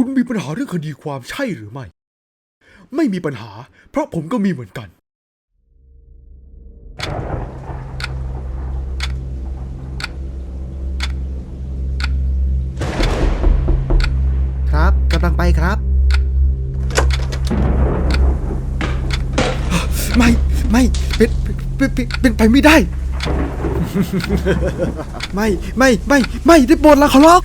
คุณมีปัญหาเรื่องคดีความใช่หรือไม่ ไม่มีปัญหา เพราะผมก็มีเหมือนกัน ครับกำลังไปครับ ไม่ไม่เป็นเป็นเป็นเป็นไปไม่ได้ ไม่ไม่ไม่ไม่ได้โปรดละขอร้อง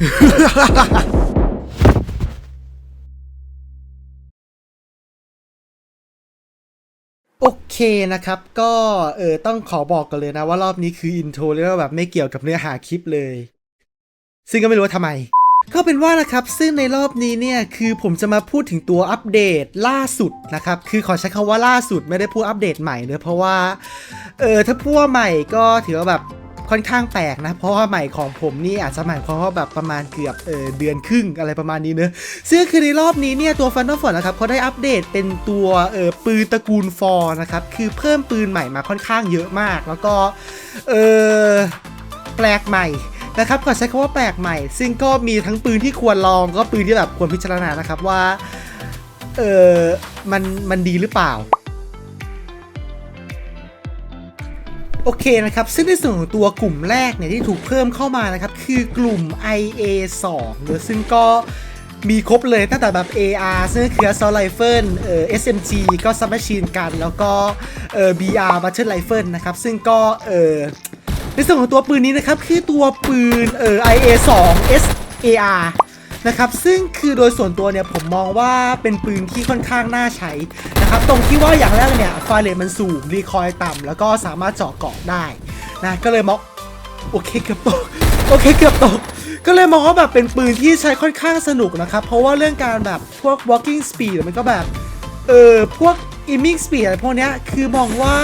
โอเคนะครับ ก็เออต้องขอบอกกันเลยนะว่ารอบนี้คืออินโทรเรียกว่าแบบไม่เกี่ยวกับเนื้อหาคลิปเลย ซึ่งก็ไม่รู้ว่าทำไม ก็เป็นว่านะครับซึ่งในรอบนี้เนี่ยคือผมจะมาพูดถึงตัวอัปเดตล่าสุดนะครับ คือขอใช้คำว่าล่าสุดไม่ได้พูดอัปเดตใหม่เนอะเพราะว่าเออถ้าพูดว่าใหม่ก็ถือว่าแบบ ค่อนข้างแปลกนะ เพราะว่าใหม่ของผมนี่อาจจะหมายความว่าแบบประมาณเกือบเออเดือนครึ่งอะไรประมาณนี้เนอะซึ่งคือในรอบนี้เนี่ยตัวฟัน n อ f นะครับเขาได้อัปเดตเป็นตัวเออปืนตระกูลฟอร์นะครับคือเพิ่มปืนใหม่มาค่อนข้างเยอะมาก แล้วก็เออแปลกใหม่นะครับขอใช้คำว่าแปลกใหม่ ซึ่งก็มีทั้งปืนที่ควรลองก็ปืนที่แบบควรพิจารณานะครับว่าเออมันมันดีหรือเปล่า โอเคนะครับ ซึ่งในส่วนของตัวกลุ่มแรกเนี่ยที่ถูกเพิ่มเข้ามานะครับ คือกลุ่ม IA2 หรือซึ่งก็มีครบเลยตั้งแต่แบบ AR ซึ่งคือ Assault Rifle เอ่อ SMG ก็ Submachine Gun แล้วก็เอ่อ BR Battle Rifle นะครับ ซึ่งก็เอ่อในส่วนของตัวปืนนี้นะครับ คือตัวปืนเอ่อ IA2 SAR นะครับซึ่งคือโดยส่วนตัวเนี่ยผมมองว่าเป็นปืนที่ค่อนข้างน่าใช้นะครับตรงที่ว่าอย่างแรกเนี่ยไฟเลทมันสูงรีคอยต่ำแล้วก็สามารถเจาะเกาะได้นะก็เลยมองโอเคเกือบตกโอเคเกือบตกก็เลยมองว่าแบบเป็นปืนที่ใช้ค่อนข้างสนุกนะครับเพราะว่าเรื่องการแบบพวก walking speed มันก็แบบเออพวก aiming speed อะไรพวกเนี้ยคือมองว่า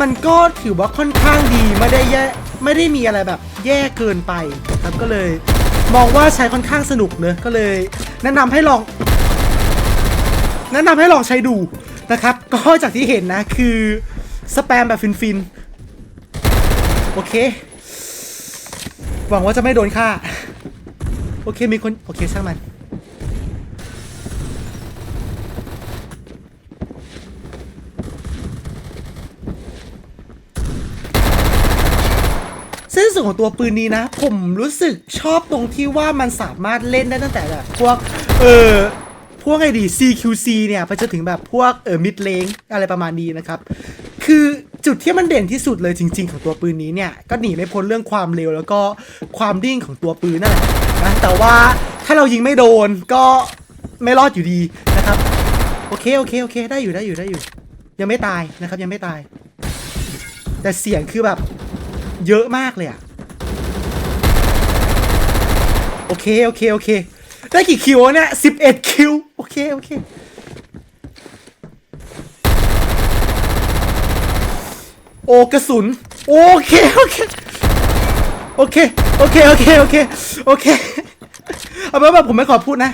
มันก็ถือว่าค่อนข้างดีไม่ได้แย่ไม่ได้มีอะไรแบบแย่เกินไปครับก็เลย มองว่าใช้ค่อนข้างสนุกเนอะก็เลย แนะนำให้ลอง แนะนำให้ลองใช้ดูนะครับ ก็จากที่เห็นนะคือสแปมแบบฟินๆ โอเค หวังว่าจะไม่โดนฆ่า โอเคมีคน โอเคช่างมัน เส้นส่วนของตัวปืนนี้นะ ผมรู้สึกชอบตรงที่ว่ามันสามารถเล่นได้ตั้งแต่แบบพวกเออพวกไงดี CQC เนี่ยไปจนถึงแบบพวกเออมิดเลงอะไรประมาณนี้นะครับ คือจุดที่มันเด่นที่สุดเลยจริง ๆ ของตัวปืนนี้เนี่ย ก็หนีไม่พ้นเรื่องความเร็วแล้วก็ความดิ้งของตัวปืนนั่นแหละนะแต่ว่าถ้าเรายิงไม่โดนก็ไม่รอดอยู่ดีนะครับ โอเคโอเคโอเค ได้อยู่ได้อยู่ได้อยู่ ยังไม่ตายนะครับยังไม่ตาย แต่เสียงคือแบบเยอะมากเลยอะ โอเคโอเคโอเค ได้กี่คิวเนี่ยสิบเอ็ดคิวโอเคโอเคโอ้กระสุนโอเคโอเคโอเคโอเคโอเคโอเคโอเคเอาเป็นว่าแบบผมไม่ขอพูดนะ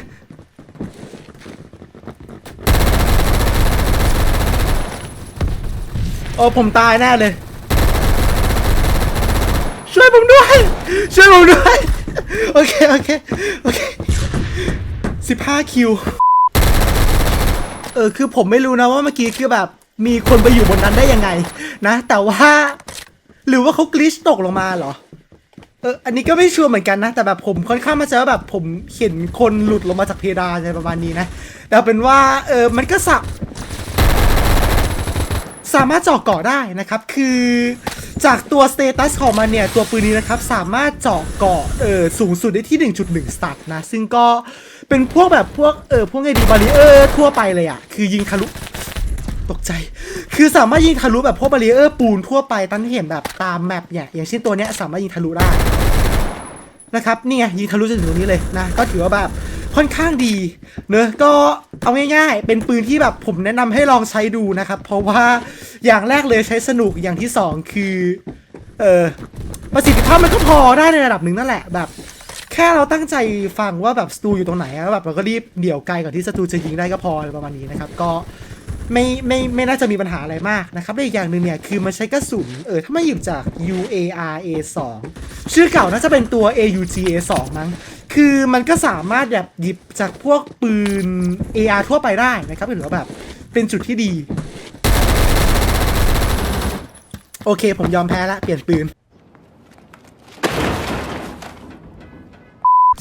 โอ้ผมตายแน่เลย ช่วยผมด้วย ช่วยผมด้วย โอเค โอเค โอเคสิบห้าคิว เออ คือผมไม่รู้นะว่าเมื่อกี้คือแบบ มีคนไปอยู่บนนั้นได้ยังไง นะ แต่ว่า หรือว่าเขากลิชตกลงมาเหรอ เออ อันนี้ก็ไม่ชัวร์เหมือนกันนะ แต่แบบผมค่อนข้างมาเจอว่าแบบผมเห็นคนหลุดลงมาจากเพดานอะไรประมาณนี้นะ แต่เป็นว่า เออ มันก็สับสามารถเจาะเกาะได้นะครับ คือ จากตัวสเตตัสของมันเนี่ย ตัวปืนนี้นะครับ สามารถเจาะเกาะเออสูงสุดได้ที่ 1.1 สตัดนะ ซึ่งก็เป็นพวกแบบพวกเออพวกไงดีบาริเออร์ทั่วไปเลยอะ่ะ คือยิงทะลุตกใจ คือสามารถยิงทะลุแบบพวกบาริเออร์ปูนทั่วไปตามที่เห็นแบบตามแมปเนี่ยอย่างเช่นตัวเนี้ยสามารถยิงทะลุได้นะครับนี่ไงยิงทะลุจนถึงตรงนี้เลยนะก็ถือว่าแบบ ค่อนข้างดี เนอะก็เอาง่ายๆ เป็นปืนที่แบบผมแนะนำให้ลองใช้ดูนะครับ เพราะว่าอย่างแรกเลยใช้สนุกอย่างที่สองคือเออประสิทธิภาพมันก็พอได้ในระดับหนึ่งนั่นแหละแบบ แค่เราตั้งใจฟังว่าแบบสตูอยู่ตรงไหนอะแบบเราก็รีบเดี่ยวไกลก่อนที่สตูจะยิงได้ก็พอประมาณนี้นะครับ ก็ไม่ไม่ไม่น่าจะมีปัญหาอะไรมากนะครับและอีกอย่างหนึ่งเนี่ยคือมันใช้กระสุนเออถ้าไม่หยิบจาก UAR A2 ชื่อเก่าน่าจะเป็นตัว AUG A2 มั้ง คือมันก็สามารถแบบหยิบจากพวกปืน AR ทั่วไปได้นะครับถือว่าแบบเป็นจุดที่ดี โอเค ผมยอมแพ้ละเปลี่ยนปืน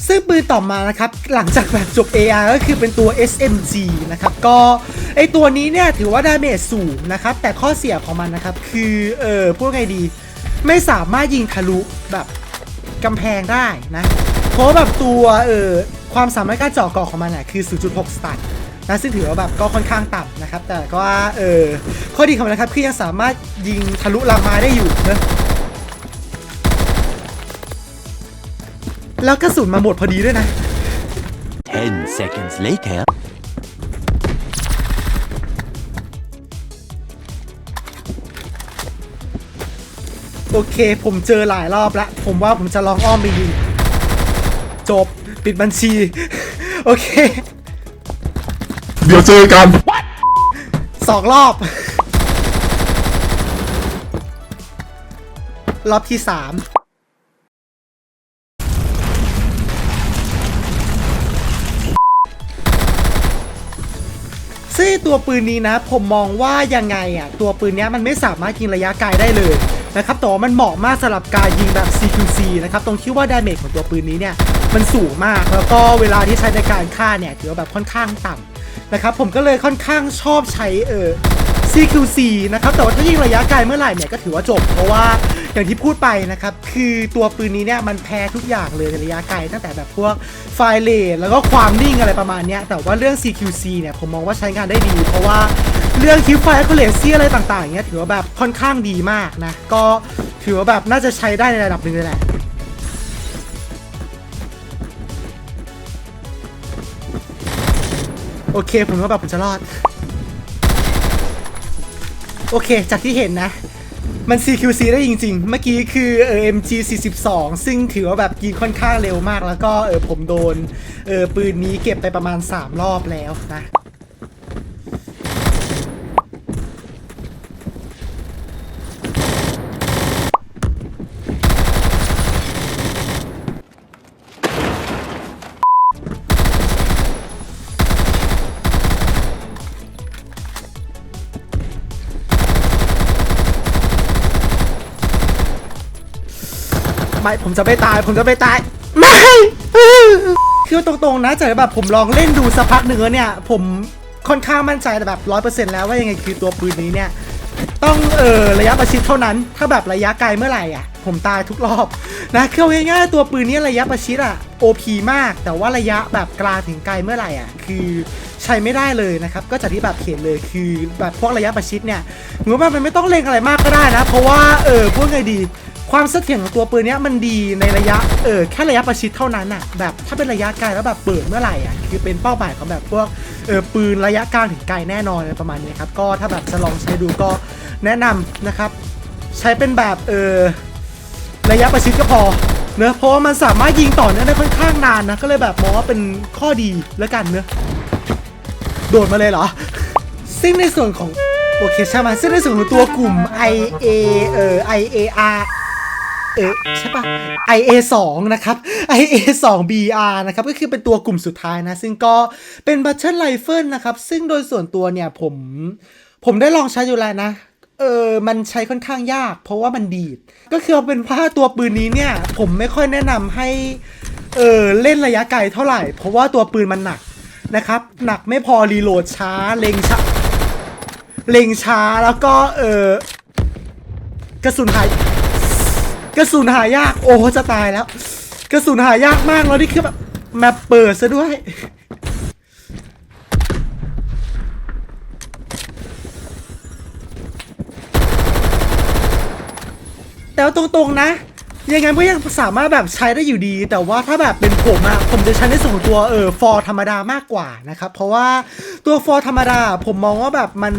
ซึ่งปืนต่อมานะครับ หลังจากแบบจบ AR ก็คือเป็นตัว SMG นะครับ ก็ไอตัวนี้เนี่ยถือว่าดาเมจสูงนะครับ แต่ข้อเสียของมันนะครับ คือเออพูดไงดี ไม่สามารถยิงทะลุแบบกำแพงได้นะ เพราะแบบตัวเออความสามารถการเจาะเกาะของมันอะคือ 0.6 สตันนะซึ่งถือว่าแบบก็ค่อนข้างต่ำนะครับ แต่ก็ว่าเออข้อดีของมันนะครับคือยังสามารถยิงทะลุลางไม้ได้อยู่นะแล้วกระสุนมาหมดพอดีด้วยนะ 10 seconds later. โอเค ผมเจอหลายรอบแล้ว ผมว่าผมจะลองอ้อมไปยิง จบปิดบัญชี โอเค เดี๋ยวเจอกัน สองรอบ รอบที่สามซึ่งตัวปืนนี้นะ ผมมองว่ายังไงอะ ตัวปืนเนี้ยมันไม่สามารถยิงระยะไกลได้เลยนะครับแต่ว่ามันเหมาะมากสำหรับการยิงแบบ CQC นะครับ ตรงที่ว่าดาเมจของตัวปืนนี้เนี่ย มันสูงมาก แล้วก็เวลาที่ใช้ในการฆ่าเนี่ยถือว่าแบบค่อนข้างต่ำนะครับ ผมก็เลยค่อนข้างชอบใช้เออ CQC นะครับ แต่ว่าถ้ายิงระยะไกลเมื่อไหร่เนี่ยก็ถือว่าจบ เพราะว่าอย่างที่พูดไปนะครับ คือตัวปืนนี้เนี่ยมันแพ้ทุกอย่างเลยในระยะไกล ตั้งแต่แบบพวกไฟเลทแล้วก็ความนิ่งอะไรประมาณนี้แต่ว่าเรื่อง CQC เนี่ยผมมองว่าใช้งานได้ดี เพราะว่าเรื่องคิวไฟคูเลซี่อะไรต่างๆเนี่ยถือว่าแบบค่อนข้างดีมากนะ ก็ถือว่าแบบน่าจะใช้ได้ในระดับหนึ่งเลยแหละ โอเค ผมว่าแบบผมจะรอด โอเค จากที่เห็นนะ มัน CQC ได้จริง ๆ เมื่อกี้คือเออ MG 42 ซึ่งถือว่าแบบยิงค่อนข้างเร็วมาก แล้วก็เออผมโดนเออปืนนี้เก็บไปประมาณ 3 รอบแล้วนะ ไม่ผมจะไม่ตายผมจะไม่ตาย ไม่คือตรงๆนะจากแบบผมลองเล่นดูสักพักหนึ่งแล้วเนี่ย ผมค่อนข้างมั่นใจแบบร้อยเปอร์เซ็นต์แล้วว่ายังไงคือตัวปืนนี้เนี่ย ต้องเออระยะประชิดเท่านั้น ถ้าแบบระยะไกลเมื่อไหร่อะ ผมตายทุกรอบนะคือเอาง่ายๆตัวปืนนี้ระยะประชิดอะ OP มาก แต่ว่าระยะแบบกลางถึงไกลเมื่อไหร่อะ คือใช้ไม่ได้เลยนะครับ ก็จากที่แบบเขียนเลยคือแบบพวกระยะประชิดเนี่ยเหมือนว่ามันไม่ต้องเล็งอะไรมากก็ได้นะ เพราะว่าเออพูดไงดี ความเสถียรของตัวปืนเนี้ยมันดีในระยะเออแค่ระยะประชิดเท่านั้นอะแบบถ้าเป็นระยะไกลแล้วแบบเปิดเมื่อไหร่อะคือเป็นเป้าหมายของแบบพวกเออปืนระยะกลางถึงไกลแน่นอนอะไรประมาณนี้ครับก็ถ้าแบบจะลองใช้ดูก็แนะนำนะครับ ใช้เป็นแบบเออระยะประชิดก็พอเนอะเพราะว่ามันสามารถยิงต่อเนื่องได้ค่อนข้างนานนะก็เลยแบบมองว่าเป็นข้อดีแล้วกันเนอะโดดมาเลยเหรอซึ่งในส่วนของโอเคใช่ไหมซึ่งในส่วนของตัวกลุ่ม IA เอ่อ IAR เออใช่ปะ IA 2นะครับ IA 2 BR นะครับ ก็คือเป็นตัวกลุ่มสุดท้ายนะ ซึ่งก็เป็นบัตเทิลไ i เฟิลนะครับ ซึ่งโดยส่วนตัวเนี่ยผม ผมได้ลองใช้อยู่แล้วนะ เออมันใช้ค่อนข้างยาก เพราะว่ามันดีด ก็คือเอาเป็นว่าตัวปืนนี้เนี่ย ผมไม่ค่อยแนะนำให้ เออเล่นระยะไกลเท่าไหร่ เพราะว่าตัวปืนมันหนักนะครับ หนักไม่พอรีโหลดช้าเล็งช้าเล็งช้าแล้วก็เออกระสุนหาย กระสุนหายาก โอ้จะตายแล้ว กระสุนหายากมากแล้วนี่คือแบบแมปเปิดซะด้วย แต่ว่าตรงๆนะ ยังไงก็ยังสามารถแบบใช้ได้อยู่ดี แต่ว่าถ้าแบบเป็นผมอะผมจะใช้ในส่วนตัวเออฟอร์ธรรมดามากกว่านะครับ เพราะว่าตัวฟอร์ธรรมดา ผมมองว่าแบบมัน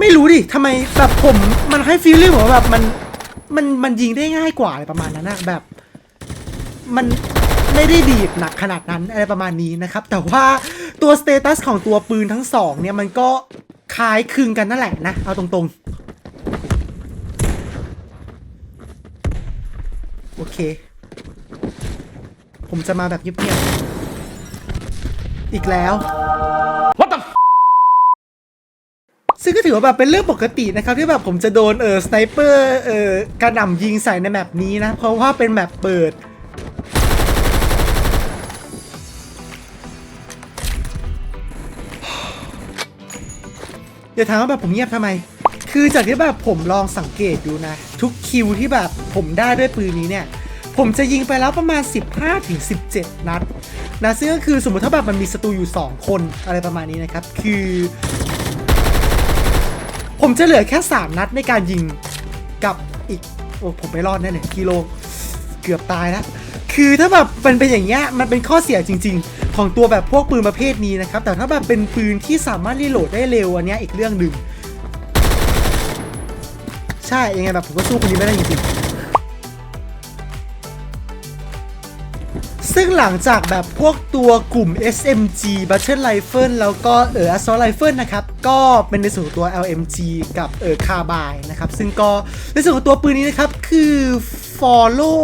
ไม่รู้ดิทำไมแบบผมมันให้ฟีลลิ่งว่าแบบมัน มันมันยิงได้ง่ายกว่าอะไรประมาณนั้นนะแบบ มันไม่ได้ดีดหนักขนาดนั้นอะไรประมาณนี้นะครับ แต่ว่าตัวสเตตัสของตัวปืนทั้งสองเนี่ยมันก็คล้ายคลึงกันนั่นแหละนะ เอาตรงๆ โอเค ผมจะมาแบบเงียบๆ อีกแล้ว ซึ่งก็ถือว่าแบบเป็นเรื่องปกตินะครับที่แบบผมจะโดนเออสไนเปอร์เออกระหน่ำยิงใส่ในแมปนี้นะ เพราะว่าเป็นแมปเปิดอย่าถามว่าแบบผมเงียบทำไม คือจากที่แบบผมลองสังเกตดูนะ ทุกคิวที่แบบผมได้ด้วยปืนนี้เนี่ย ผมจะยิงไปแล้วประมาณ 15-17 นัดนะซึ่งก็คือสมมติถ้าแบบมันมีศัตรูอยู่ 2 คนอะไรประมาณนี้นะครับ คือ ผมจะเหลือแค่ 3 นัดในการยิงกับอีก โอ้ผมไม่รอดแน่เลยกิโลเกือบตายแล้ว คือถ้าแบบมันเป็นอย่างเงี้ยมันเป็นข้อเสียจริง ๆ ของตัวแบบพวกปืนประเภทนี้นะครับ แต่ถ้าแบบเป็นปืนที่สามารถรีโหลดได้เร็วอันเนี้ยอีกเรื่องหนึ่งใช่ยังไงแบบผมก็สู้คนนี้ไม่ได้จริงๆ ซึ่งหลังจากแบบพวกตัวกลุ่ม SMG Battle Rifle แล้วก็เออ Assault Rifle นะครับ ก็เป็นในส่วนของตัว LMG กับเออ Carbine นะครับ ซึ่งก็ในส่วนของตัวปืนนี้นะครับ คือ Follow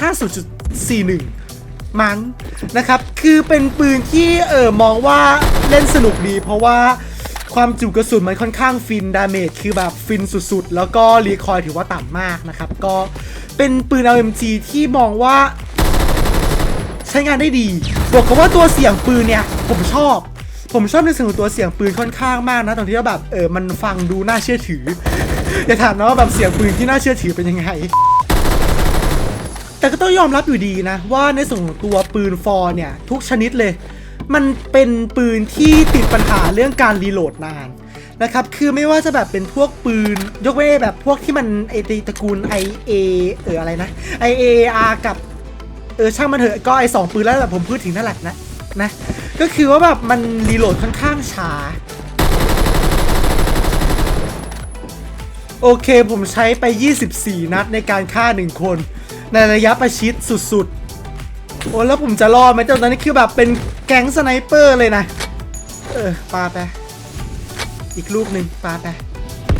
50.41มั้งนะครับคือเป็นปืนที่เออมองว่าเล่นสนุกดี เพราะว่าความจุกระสุนมันค่อนข้างฟินดาเมจคือแบบฟินสุดๆ แล้วก็รีคอยล์ถือว่าต่ำมากนะครับ ก็เป็นปืน LMG ที่มองว่า ใช้งานได้ดีบอกกับว่าตัวเสียงปืนเนี่ยผมชอบ ผมชอบในส่วนของตัวเสียงปืนค่อนข้างมากนะตรงที่แบบเออมันฟังดูน่าเชื่อถืออย่าถามนะว่าแบบเสียงปืนที่น่าเชื่อถือเป็นยังไงแต่ก็ต้องยอมรับอยู่ดีนะ ว่าในส่วนของตัวปืนฟอร์เนี่ย ทุกชนิดเลย มันเป็นปืนที่ติดปัญหาเรื่องการรีโหลดนานนะครับ คือไม่ว่าจะแบบเป็นพวกปืน ยกเว้นแบบพวกที่มันไอตระกูล IA เอออะไรนะ IAR กับ เออช่างมันเถอะก็ไอสองปืนแล้วแบบผมพูดถึงนั่นแหละนะนะก็คือว่าแบบมันรีโหลดค่อนข้างช้า โอเคผมใช้ไป 24 นัดในการฆ่า 1 คน ในระยะประชิดสุดๆ โอ้แล้วผมจะรอดไหมตอนนั้นคือแบบเป็นแก๊งสไนเปอร์เลยนะ เออปาไป อีกลูกหนึ่งปาไป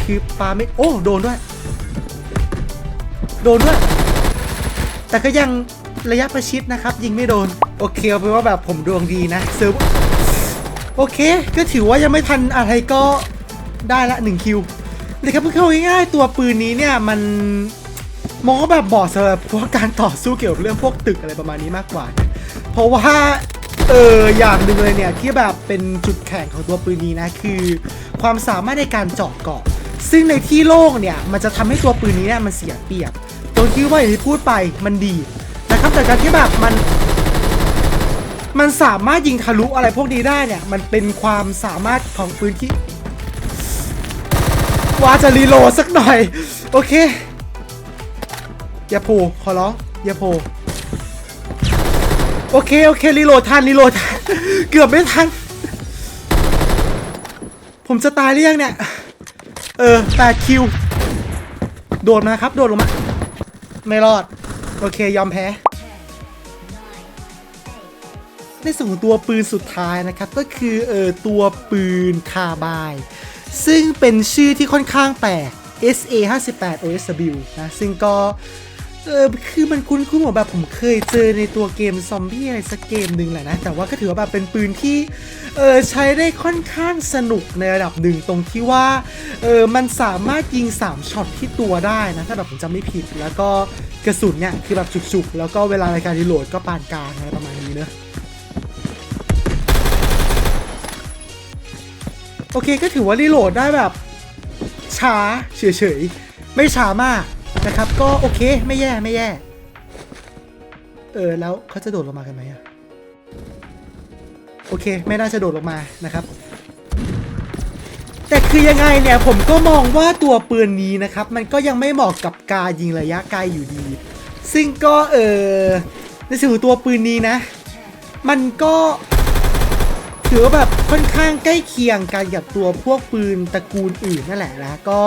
คือปาไม่ โอ้ โดนด้วย โดนด้วย แต่ก็ยัง ระยะประชิดนะครับ ยิงไม่โดน โอเคเอาเป็นว่าแบบผมดวงดีนะเซิร์ฟโอเค ก็ถือว่ายังไม่ทันอะไรก็ได้ละ1คิวนะครับเพื่อเข้าง่ายๆตัวปืนนี้เนี่ยมันมองว่าแบบเหมาะสำหรับพวกการต่อสู้เกี่ยวกับเรื่องพวกตึกอะไรประมาณนี้มากกว่า เพราะว่าเอออย่างหนึ่งเลยเนี่ยที่แบบเป็นจุดแข็งของตัวปืนนี้นะคือ ความสามารถในการเจาะเกาะ ซึ่งในที่โล่งเนี่ยมันจะทำให้ตัวปืนนี้เนี่ยมันเสียเปรียบตรงที่ว่าอย่างที่พูดไปมันดี นะครับแต่การที่แบบมัน มันสามารถยิงทะลุอะไรพวกนี้ได้เนี่ย มันเป็นความสามารถของปืนที่ว่าจะรีโหลดสักหน่อย โอเค อย่าโผล่ขอร้องอย่าโผล่โอเค โอเค รีโหลดทันรีโหลดทันเกือบไม่ทัน ผมจะตายหรือยังเนี่ย เออแปดคิว โดดมาครับ โดดลงมา ไม่รอด โอเคยอมแพ้ ในส่วนของตัวปืนสุดท้ายนะครับก็คือเออตัวปืนคาบาย ซึ่งเป็นชื่อที่ค่อนข้างแปลก SA 58 OSW นะซึ่งก็เออคือมันคุ้นๆเหมือนแบบผมเคยเจอในตัวเกมซอมบี้อะไรสักเกมหนึ่งแหละนะ แต่ว่าก็ถือว่าแบบเป็นปืนที่เออใช้ได้ค่อนข้างสนุกในระดับหนึ่งตรงที่ว่าเออมันสามารถยิง 3ช็อตที่ตัวได้นะ ถ้าแบบผมจำไม่ผิดแล้วก็ กระสุนเนี่ยคือแบบฉุกๆ แล้วก็เวลาในการรีโหลดก็ปานกลางอะไรประมาณนี้เนอะโอเคก็ถือว่ารีโหลดได้แบบช้าเฉยๆ ไม่ช้ามากนะครับ ก็โอเคไม่แย่ไม่แย่ เออ แล้วเขาจะโดดลงมากันไหมอะโอเค ไม่น่าจะโดดลงมานะครับ แต่คือยังไงเนี่ยผมก็มองว่าตัวปืนนี้นะครับ มันก็ยังไม่เหมาะกับการยิงระยะไกลอยู่ดี ซึ่งก็เออในส่วนของตัวปืนนี้นะ มันก็ถือว่าแบบค่อนข้างใกล้เคียงกันกับตัวพวกปืนตระกูลอื่นนั่นแหละนะก็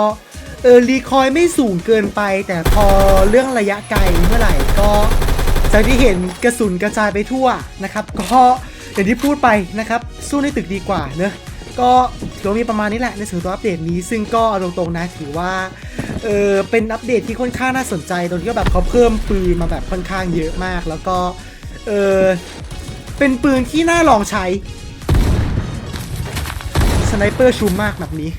เออรีคอยไม่สูงเกินไป แต่พอเรื่องระยะไกลเมื่อไหร่ก็จากที่เห็นกระสุนกระจายไปทั่วนะครับ ก็อย่างที่พูดไปนะครับ สู้ในตึกดีกว่าเนอะ ก็ถือว่ามีประมาณนี้แหละในส่วนตัวอัปเดตนี้ ซึ่งก็ตรงๆนะถือว่าเออเป็นอัปเดตที่ค่อนข้างน่าสนใจตรงที่ว่าแบบเขาเพิ่มปืนมาแบบค่อนข้างเยอะมาก แล้วก็เออเป็นปืนที่น่าลองใช้สไนเปอร์ชูมมากแบบนี้